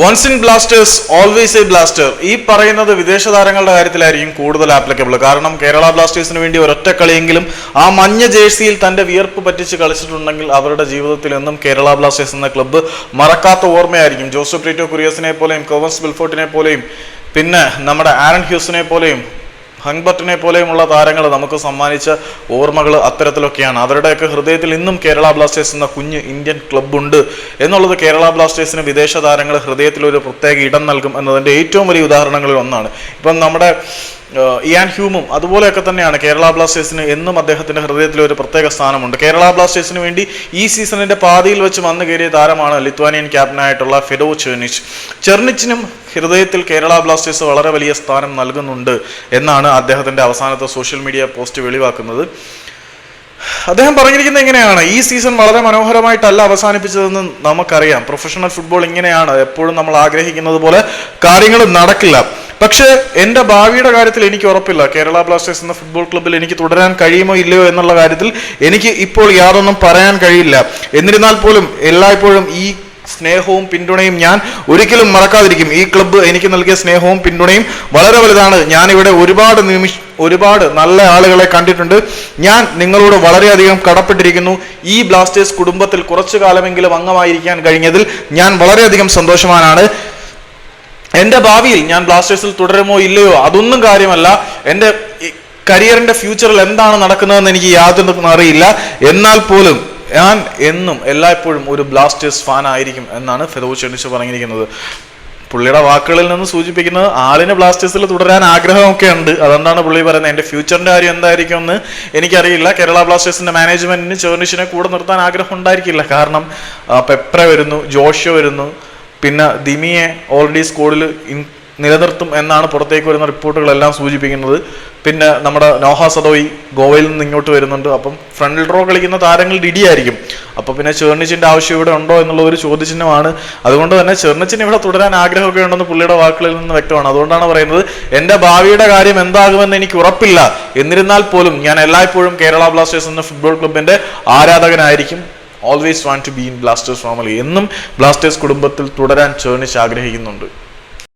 Once in Blasters always a blaster ഈ പറയുന്നത് വിദേശ താരങ്ങളുടെ കാര്യത്തിലായിരിക്കും കൂടുതൽ ആപ്ലിക്കബിൾ കാരണം കേരള ബ്ലാസ്റ്റേഴ്സിന് വേണ്ടി ഒരൊറ്റ കളിയെങ്കിലും ആ മഞ്ഞ ജേഴ്സിയിൽ തന്റെ വിയർപ്പ് പറ്റിച്ച് കളിച്ചിട്ടുണ്ടെങ്കിൽ അവരുടെ ജീവിതത്തിൽ എന്നും കേരള ബ്ലാസ്റ്റേഴ്സ് എന്ന ക്ലബ്ബ് മറക്കാത്ത ഓർമ്മയായിരിക്കും. ജോസഫ് പ്രീറ്റോ കുറിയസിനെ പോലെയും കോവൻസ് ബിൽഫോർട്ടിനെ പോലെയും പിന്നെ നമ്മുടെ ആരൺ ഹ്യൂസിനെ പോലെയും ഹങ്ബർട്ടിനെ പോലെയുമുള്ള താരങ്ങൾ നമുക്ക് സമ്മാനിച്ച ഓർമ്മകൾ അത്തരത്തിലൊക്കെയാണ്. അവരുടെയൊക്കെ ഹൃദയത്തിൽ ഇന്നും കേരള ബ്ലാസ്റ്റേഴ്സ് എന്ന കുഞ്ഞ് ഇന്ത്യൻ ക്ലബ്ബുണ്ട്. എന്നുള്ളത് കേരള ബ്ലാസ്റ്റേഴ്സിന് വിദേശ താരങ്ങൾ ഹൃദയത്തിൽ ഒരു പ്രത്യേക ഇടം നൽകും എന്നതിന്റെ ഏറ്റവും വലിയ ഉദാഹരണങ്ങളിൽ ഒന്നാണ്. ഇപ്പം നമ്മുടെ ഇയാൻ ഹ്യൂമും അതുപോലെയൊക്കെ തന്നെയാണ് കേരള ബ്ലാസ്റ്റേഴ്സിന് എന്നും അദ്ദേഹത്തിന്റെ ഹൃദയത്തിൽ ഒരു പ്രത്യേക സ്ഥാനമുണ്ട്. കേരള ബ്ലാസ്റ്റേഴ്സിന് വേണ്ടി ഈ സീസണിന്റെ പാതിയിൽ വെച്ച് വന്നു കയറിയ താരമാണ് ലിത്വാനിയൻ ക്യാപ്റ്റനായിട്ടുള്ള ഫെഡോ ചെർണിച്ച് ചെർണിച്ചിനും ഹൃദയത്തിൽ കേരള ബ്ലാസ്റ്റേഴ്സ് വളരെ വലിയ സ്ഥാനം നൽകുന്നുണ്ട് എന്നാണ് അദ്ദേഹത്തിന്റെ അവസാനത്തെ സോഷ്യൽ മീഡിയ പോസ്റ്റ് വെളിവാക്കുന്നത്. അദ്ദേഹം പറഞ്ഞിരിക്കുന്നത് എങ്ങനെയാണ് ഈ സീസൺ വളരെ മനോഹരമായിട്ടല്ല അവസാനിപ്പിച്ചതെന്ന് നമുക്കറിയാം. പ്രൊഫഷണൽ ഫുട്ബോൾ ഇങ്ങനെയാണ്. എപ്പോഴും നമ്മൾ ആഗ്രഹിക്കുന്നത് പോലെ കാര്യങ്ങൾ നടക്കില്ല. പക്ഷേ എന്റെ ഭാവിയുടെ കാര്യത്തിൽ എനിക്ക് ഉറപ്പില്ല. കേരള ബ്ലാസ്റ്റേഴ്സ് എന്ന ഫുട്ബോൾ ക്ലബ്ബിൽ എനിക്ക് തുടരാൻ കഴിയുമോ ഇല്ലയോ എന്നുള്ള കാര്യത്തിൽ എനിക്ക് ഇപ്പോൾ യാതൊന്നും പറയാൻ കഴിയില്ല. എന്നിരുന്നാൽ പോലും എല്ലായ്പ്പോഴും ഈ സ്നേഹവും പിന്തുണയും ഞാൻ ഒരിക്കലും മറക്കാതിരിക്കും. ഈ ക്ലബ്ബ് എനിക്ക് നൽകിയ സ്നേഹവും പിന്തുണയും വളരെ വലുതാണ്. ഞാനിവിടെ ഒരുപാട് നിമിഷ ഒരുപാട് നല്ല ആളുകളെ കണ്ടിട്ടുണ്ട്. ഞാൻ നിങ്ങളോട് വളരെയധികം കടപ്പെട്ടിരിക്കുന്നു. ഈ ബ്ലാസ്റ്റേഴ്സ് കുടുംബത്തിൽ കുറച്ചു കാലമെങ്കിലും അംഗമായിരിക്കാൻ കഴിഞ്ഞതിൽ ഞാൻ വളരെയധികം സന്തോഷവാനാണ്. എന്റെ ഭാവിയിൽ ഞാൻ ബ്ലാസ്റ്റേഴ്സിൽ തുടരുമോ ഇല്ലയോ അതൊന്നും കാര്യമല്ല. എന്റെ കരിയറിന്റെ ഫ്യൂച്ചറിൽ എന്താണ് നടക്കുന്നതെന്ന് എനിക്ക് യാതൊന്നും അറിയില്ല. എന്നാൽ പോലും ഞാൻ എന്നും എല്ലായ്പ്പോഴും ഒരു ബ്ലാസ്റ്റേഴ്സ് ഫാൻ ആയിരിക്കും എന്നാണ് ഫെറോ എണിച്ച് പറഞ്ഞിരിക്കുന്നത്. പുള്ളിയുടെ വാക്കുകളിൽ നിന്ന് സൂചിപ്പിക്കുന്നത് ആളിന് ബ്ലാസ്റ്റേഴ്സിൽ തുടരാൻ ആഗ്രഹമൊക്കെ ഉണ്ട്. അതുകൊണ്ടാണ് പുള്ളി പറയുന്നത് എന്റെ ഫ്യൂച്ചറിന്റെ കാര്യം എന്തായിരിക്കും എന്ന് എനിക്കറിയില്ല. കേരള ബ്ലാസ്റ്റേഴ്സിന്റെ മാനേജ്മെന്റിന് ചെർണിഷിനെ കൂടെ നിർത്താൻ ആഗ്രഹം ഉണ്ടായിരിക്കില്ല. കാരണം പെപ്ര വരുന്നു ജോഷ്യോ വരുന്നു പിന്നെ ദിമിയെ ഓൾറെഡി സ്കൂളിൽ നിലനിർത്തും എന്നാണ് പുറത്തേക്ക് വരുന്ന റിപ്പോർട്ടുകളെല്ലാം സൂചിപ്പിക്കുന്നത്. പിന്നെ നമ്മുടെ നോഹ സദോയി ഗോവയിൽ നിന്ന് ഇങ്ങോട്ട് വരുന്നുണ്ട്. അപ്പം ഫ്രണ്ട് റോ കളിക്കുന്ന താരങ്ങൾ ഇടിയായിരിക്കും അപ്പം പിന്നെ ചെർണിച്ചിന്റെ ആവശ്യം ഇവിടെ ഉണ്ടോ എന്നുള്ള ഒരു ചോദ്യചിഹ്നമാണ്. അതുകൊണ്ട് തന്നെ ചെർണിച്ചിന് ഇവിടെ തുടരാൻ ആഗ്രഹമൊക്കെ ഉണ്ടെന്ന് പുള്ളിയുടെ വാക്കുകളിൽ നിന്ന് വ്യക്തമാണ്. അതുകൊണ്ടാണ് പറയുന്നത് എന്റെ ഭാവിയുടെ കാര്യം എന്താകുമെന്ന് എനിക്ക് ഉറപ്പില്ല. എന്നിരുന്നാൽ പോലും ഞാൻ എല്ലായ്പ്പോഴും കേരള ബ്ലാസ്റ്റേഴ്സ് എന്ന ഫുട്ബോൾ ക്ലബിന്റെ ആരാധകനായിരിക്കും. Always want to be in Blasters family എന്നും ബ്ലാസ്റ്റേഴ്സ് കുടുംബത്തിൽ തുടരാൻ ചേർണിച്ച് ആഗ്രഹിക്കുന്നുണ്ട്.